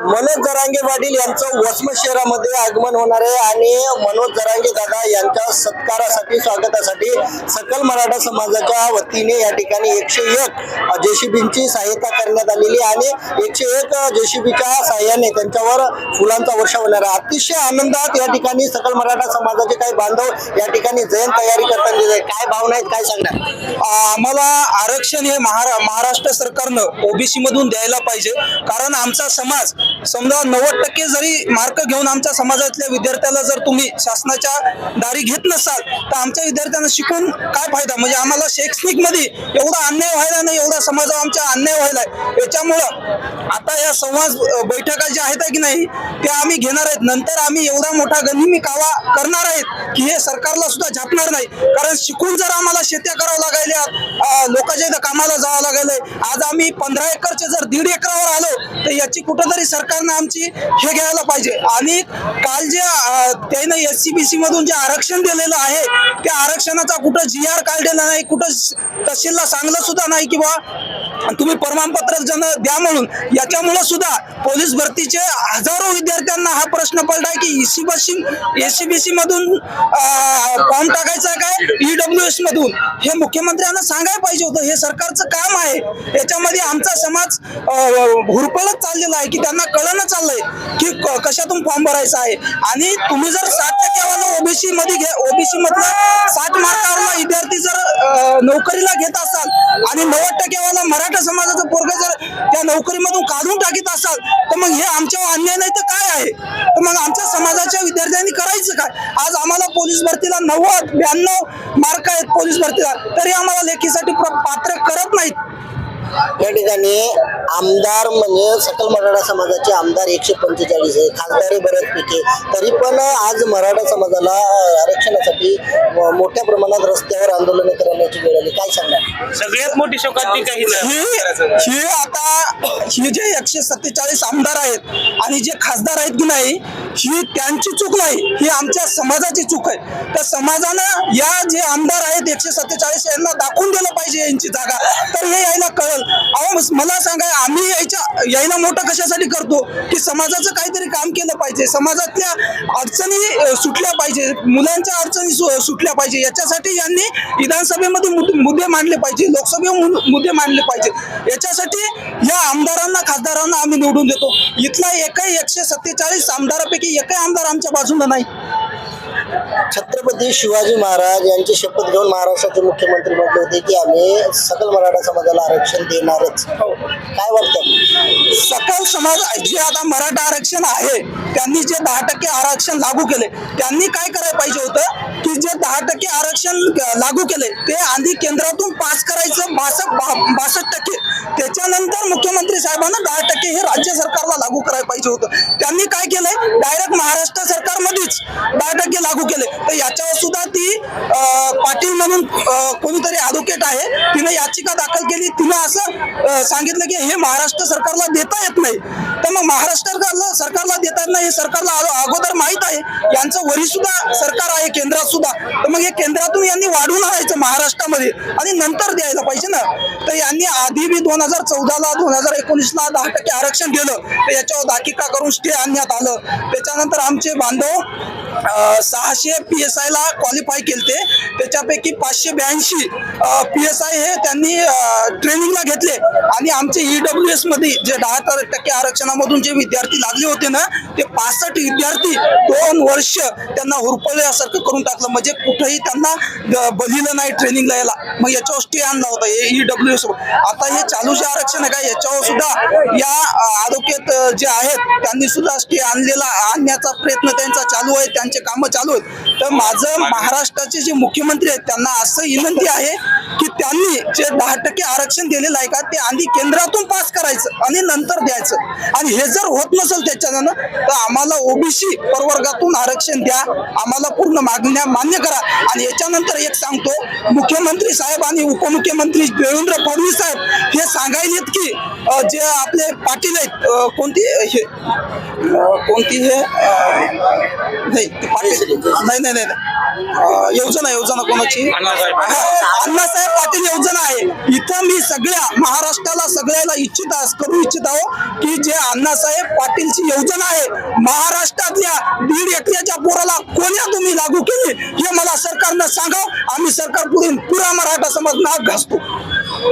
मनोज जरांगे पाटील यांचं वसमत शहरामध्ये आगमन होणार आहे आणि मनोज जरांगे दादा यांच्या सत्कारासाठी स्वागतासाठी सकल मराठा समाजाच्या वतीने या ठिकाणी एकशे एक जेसीबींची सहायता करण्यात आलेली आहे आणि एकशे एक जेसीबीच्या सहाय्याने त्यांच्यावर फुलांचा वर्षा होणार आहे. अतिशय आनंदात या ठिकाणी सकल मराठा समाजाचे काही बांधव या ठिकाणी जयंत तयारी करताना दिसत आहे. म्हणजे काय भावना आहेत काय सांगणार? आम्हाला आरक्षण हे महारा महाराष्ट्र सरकारनं ओबीसी मधून द्यायला पाहिजे. कारण आमचा समाज समजा नव्वद टक्के जरी मार्क घेऊन आमच्या समाजातल्या विद्यार्थ्याला जर तुम्ही शासनाच्या दारी घेत नसाल तर आमच्या विद्यार्थ्यांना शिकून काय फायदा? म्हणजे आम्हाला शैक्षणिकमध्ये एवढा अन्याय व्हायला नाही एवढा समाजावर आमच्या अन्याय व्हायला याच्यामुळं आता या संवाद बैठका ज्या आहेत की नाही त्या आम्ही घेणार आहेत. नंतर आम्ही एवढा मोठा गनिमी कावा करणार आहेत की हे सरकारला सुद्धा झापणार नाही. कारण शिकून जर आम्हाला शेत्या करावं लागायल्या लोकांच्या इथं कामाला जावं लागायलंय आज आम्ही पंधरा एकरचे जर दीड एकरावर आलो तर याची कुठंतरी सरकारनं आमची हे घ्यायला पाहिजे. आणि काल जे त्यानं एस सी बी सी मधून जे आरक्षण दिलेलं आहे त्या आरक्षणाचा कुठं जी आर काढलेला नाही कुठं तहसीलला सांगलं सुद्धा नाही किंवा तुम्ही प्रमाणपत्र जण द्या म्हणून. याच्यामुळे सुद्धा पोलीस भरतीचे हजारो विद्यार्थ्यांना हा प्रश्न पडलाय की एसी बसी एसीबीसी मधून फॉर्म टाकायचा आहे काय? ईडब्ल्यू एस मधून. हे मुख्यमंत्र्यांना सांगायला पाहिजे होतं. हे सरकारचं काम आहे. याच्यामध्ये आमचा समाज हुरपळत चाललेला आहे की त्यांना कळणं चाललंय की क- कशातून फॉर्म भरायचा आहे. आणि तुम्ही जर सात टक्क्यावाला ओबीसी मध्ये घे ओबीसी मधला साठ मार्कावरला विद्यार्थी जर नोकरीला घेत असाल आणि नव्वद टक्क्यावाला मराठा समाजाचं पोरग जर त्या नोकरीमधून काढून टाकीत असाल तर मग हे आमच्यावर अन्याय नाही तर काय आहे? तर मग आमच्या समाजाच्या विद्यार्थ्यांनी करायचं काय? आज आम्हाला पोलीस भरतीला नव्वद ब्याण्णव मार्क आहेत पोलीस भरतीला तरी आम्हाला लेखीसाठी पात्र करत नाहीत. या ठिकाणी आमदार म्हणजे सकल मराठा समाजाचे आमदार एकशे पंचेचाळीस आहे. खासदारही बऱ्याचपैकी तरी पण आज मराठा समाजाला आरक्षणासाठी मोठ्या प्रमाणात रस्त्यावर आंदोलन करण्याची वेळ आली. काय सांगणार? सगळ्यात मोठी हे आता हे जे एकशे सत्तेचाळीस आमदार आहेत आणि जे खासदार आहेत की नाही ही त्यांची चूक नाही ही आमच्या समाजाची चूक आहे. तर समाजानं या जे आमदार आहेत एकशे सत्तेचाळीस यांना दाखवून दिलं पाहिजे यांची जागा. तर हे यायला कळल. अहो मला सांगा आम्ही यायच्या यायला मोठं कशासाठी करतो? की समाजाचं काहीतरी काम केलं पाहिजे. समाजातल्या अडचणी सुटल्या पाहिजे. मुलांच्या अडचणी सु- सुटल्या पाहिजे. याच्यासाठी यांनी विधानसभेमध्ये मुद्दे मांडले पाहिजे. लोकसभे मु- मुद्दे मांडले पाहिजे याच्यासाठी या आमदारांना खासदारांना आम्ही निवडून देतो. इथला एकही एकशे सत्तेचाळीस आमदारापैकी एकही आमदार आमच्या बाजूला नाही. छत्रपती शिवाजी महाराज यांची शपथ घेऊन महाराष्ट्राचे मुख्यमंत्री म्हटले होते की आम्ही सकल मराठा समाजाला आरक्षण देणारच. काय वाटतं? सकल समाज जे आता मराठा आरक्षण आहे त्यांनी जे दहा टक्के आरक्षण लागू केले त्यांनी काय करायला पाहिजे होतं? की जे दहा टक्के आरक्षण लागू केले ते आधी केंद्रातून पास करायचं बासष्ट बासष्ट टक्के. त्याच्यानंतर मुख्यमंत्री साहेबांना दहा टक्के हे राज्य सरकारला लागू करायला पाहिजे होतं. त्यांनी काय केलंय? डायरेक्ट महाराष्ट्र सरकारमध्येच दहा टक्के लागू केले तर याच्यावर सुद्धा ती पाटील म्हणून कोणतरी कोणीतरी ॲडव्होकेट आहे. तिने याचिका दाखल केली. तिनं असं सांगितलं की हे महाराष्ट्र सरकारला देता येत नाही. तर मग महाराष्ट्र सरकारला सरकारला देता येत नाही हे सरकारला अगोदर माहीत आहे. यांचं वरी सुद्धा सरकार आहे केंद्रात सुद्धा. तर मग हे केंद्रातून यांनी वाढून आणायचं महाराष्ट्रामध्ये आणि नंतर द्यायला पाहिजे ना. तर यांनी आधी बी दोन हजार चौदाला दोन हजार एकोणीसला दहा टक्के आरक्षण दिलं. तर याच्यावर दाखिका करून स्टे आणण्यात आलं. त्याच्यानंतर आमचे बांधव सहाशे पी एस आयला क्वालिफाय केले त्याच्यापैकी पाचशे ब्याऐंशी पी एस आय हे त्यांनी ट्रेनिंगला घेतले. आणि आमचे ई डब्ल्यू एसमध्ये जे दहा टक्के आरक्षणामधून जे विद्यार्थी लागले होते ना ते पासष्ट विद्यार्थी दोन वर्ष त्यांना हुरपल्यासारखं करून टाकलं. म्हणजे कुठंही त्यांना द- नाही ट्रेनिंगला याला. मग याच्यावर स्टे आणला होता ई डब्ल्यू एस आता हे चालू जे आरक्षण आहे का? याच्यावर सुद्धा या आरोग्यात जे आहेत त्यांनी सुद्धा स्टे आणलेला आणण्याचा प्रयत्न त्यांचा चालू आहे त्यांचे कामं चालू आहेत. तर माझं महाराष्ट्राचे जे मुख्यमंत्री आहेत त्यांना असं विनंती आहे की त्यांनी जे दहा टक्के आरक्षण दिलेलं आहे का ते आधी केंद्रातून पास करायचं आणि नंतर द्यायचं. आणि हे जर होत नसेल त्याच्यानं तर आम्हाला ओबीसी प्रवर्गातून आरक्षण द्या आम्हाला पूर्ण मागण्या मान्य करा. आणि याच्यानंतर एक सांगतो मुख्यमंत्री साहेब आणि उपमुख्यमंत्री देवेंद्र फडणवीस साहेब हे सांगायलेत की जे आपले पाटील आहेत कोणती हे कोणती हे नाही पाटील. नाही नाही नाही योजना योजना कोणाची? अण्णासाहेब पाटील योजना आहे. इथं मी सगळ्या महाराष्ट्राला सगळ्याला इच्छित करू इच्छित आहो की जे अण्णासाहेब पाटीलची योजना आहे महाराष्ट्रातल्या दीड एकऱ्याच्या पोराला कोण्या तुम्ही लागू केली हे मला सरकारनं सांगा आम्ही सरकार पुढे पुरा मराठा समाज नाक घासतो.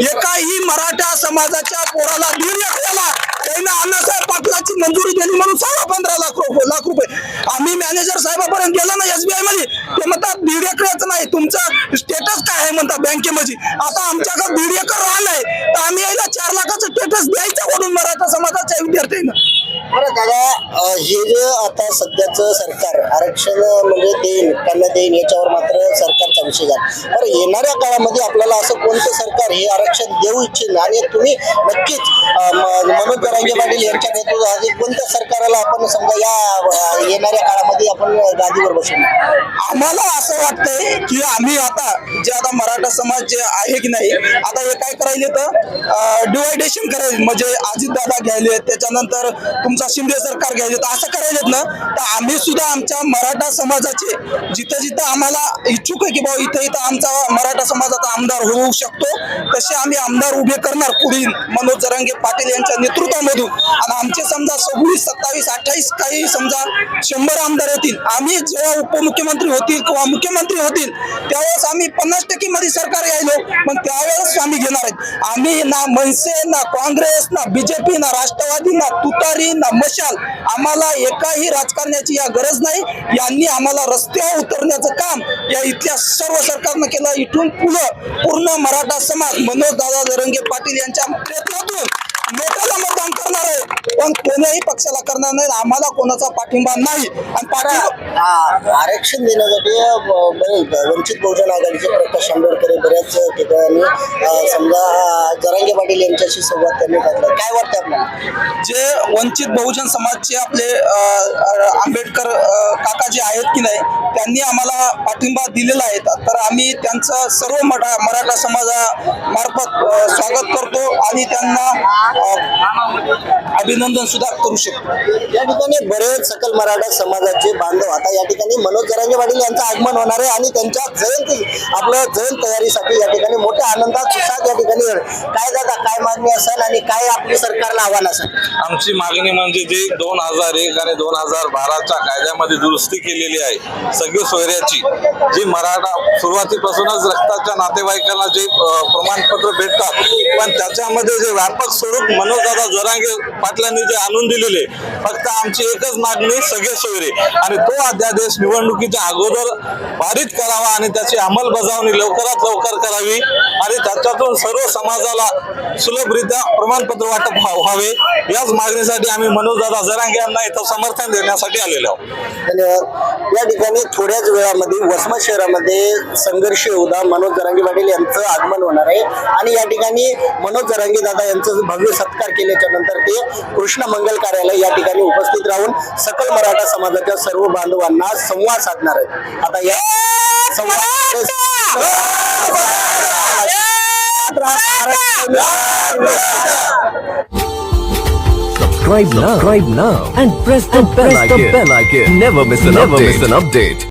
एकाही मराठा समाजाच्या पोराला दीड एकऱ्याला त्यांना अण्णासाहेब पाटलाची मंजुरी दिली म्हणून साडा पंधरा लाख रुपये लाख रुपये. आम्ही मॅनेजर साहेबापर्यंत गेलो ना एसबीआयमध्ये. ते म्हणतात दीड नाही तुमचं स्टेटस काय आहे? म्हणतात बँकेमध्ये. आता आमच्याकडे दीड एकर रान आहे. तर आम्ही यायला चार लाखाचं स्टेटस द्यायचं म्हणून मराठा समाजाच्या विद्यार्थ्यांना. बरं दादा हे जे आता सध्याचं सरकार आरक्षण म्हणजे देईन त्यांना देईन याच्यावर मात्र सरकार विषय झाला. येणाऱ्या काळामध्ये आपल्याला असं कोणतं सरकार हे आरक्षण देऊ इच्छित आणि तुम्ही नक्कीच म- मनोज जरांगे पाटील यांच्या नेतृत्वाखाली कोणत्या सरकाराला आपण समजा या येणाऱ्या काळामध्ये आपण गादीवर बसवणार आम्हाला असं वाटतंय की आम्ही आता जे आता मराठा समाज जे आहे की नाही आता हे काय करायले तर डिवायडेशन करायचे म्हणजे अजितदादा घ्यायले त्याच्यानंतर तुमचा शिंदे सरकार घ्यायले तर असं करायलेत ना तर आम्ही सुद्धा आमच्या मराठा समाजाचे जिथं जिथं आम्हाला इच्छुक आहे की बाबा इथं इथं आमचा मराठा समाजाचा आमदार होऊ शकतो. तसे आम्ही आमदार उभे करणार पुढील मनोज जरांगे पाटील यांच्या नेतृत्वामधून. आणि आमचे समजा सव्वीस सत्तावीस अठ्ठावीस काही समजा शंभर आमदार येतील. आम्ही जेव्हा उपमुख्यमंत्री होतील किंवा मुख्यमंत्री होतील त्यावेळेस आम्ही पन्नास टक्के मध्ये सरकार यायलो. पण त्यावेळेस आम्ही घेणार आहेत. आम्ही ना मनसे ना काँग्रेस ना बीजेपी ना राष्ट्रवादी ना तुतारी ना मशाल आम्हाला एकाही राजकारण्याची या गरज नाही. यांनी आम्हाला रस्त्यावर उतरण्याचं काम या इथल्या सर्व सरकारनं केलं. इथून पुढं पूर्ण मराठा समाज मनोज दादा दरंगे पाटील यांच्या प्रयत्नातून लोकांना मतदान करणार आहे. पण कोण्याही पक्षाला करणार नाही. आम्हाला कोणाचा पाठिंबा नाही. आणि पाठिंबा आ- आरक्षण देण्यासाठी अ, बरेच वंचित बहुजन आघाडीचे प्रकाश आंबेडकर हे बऱ्याच ठिकाणी अ, समजा अ, जरांगे पाटील यांच्याशी संवाद त्यांनी घातला काय वाटतं आपल्याला? जे वंचित बहुजन समाजचे आपले अ, अ, आंबेडकर अ, काका जे आहेत की नाही त्यांनी आम्हाला पाठिंबा दिलेला आहे. तर आम्ही त्यांचं सर्व मरा मराठा समाजामार्फत अ, स्वागत करतो आणि त्यांना अ, अभिनंदन सुद्धा करू शकतो. या ठिकाणी बरेच सकल मराठा समाजाचे बांधव आता या ठिकाणी मनोज जरांगे पाटील यांचं आगमन होणार आहे आणि त्यांच्या जयंती आपलं जयंत तयारीसाठी या ठिकाणी मोठ्या आनंदात उत्साहात या ठिकाणी काय दादा काय मागणी असेल आणि काय आपली सरकारला आव्हान असेल? आमची मागणी म्हणजे जे दोन हजार एक आणि दोन हजार बाराच्या कायद्यामध्ये दुरुस्ती केलेली आहे सगळी सोयऱ्याची. जी मराठा सुरुवातीपासूनच रक्ताच्या नातेवाईकांना जे प्रमाणपत्र भेटतात पण त्याच्यामध्ये जे व्यापक स्वरूप मनोजदादा जोरांगे पाटलांनी जे आणून दिलेले. फक्त आमची एकच मागणी सगळे सोयरे. आणि तो अध्यादेश निवडणुकीच्या अगोदर पारित करावा आणि त्याची अंमलबजावणी लवकरात लवकर करावी आणि त्याच्यातून सर्व समाजाला सुलभरित्या प्रमाणपत्र वाटप व्हावे. याच मागणीसाठी आम्ही मनोजदादा जरांगे यांना इथं समर्थन देण्यासाठी आलेलो आहोत. धन्यवाद. या ठिकाणी थोड्याच वेळामध्ये वसमत शहरामध्ये संघर्ष योद्धा मनोज जरांगे पाटील यांचं आगमन होणार आहे. आणि या ठिकाणी मनोज जरांगे दादा यांचं भव्य सत्कार केल्याच्या नंतर ते कृष्ण मंगल कार्यालय या ठिकाणी उपस्थित राहून सकल मराठा समाजाच्या सर्व बांधवांना संवाद साधणार आहेत आता या संवाद Subscribe now. Subscribe now and press the and bell icon. bell icon. Never miss an Never update. Never miss an update.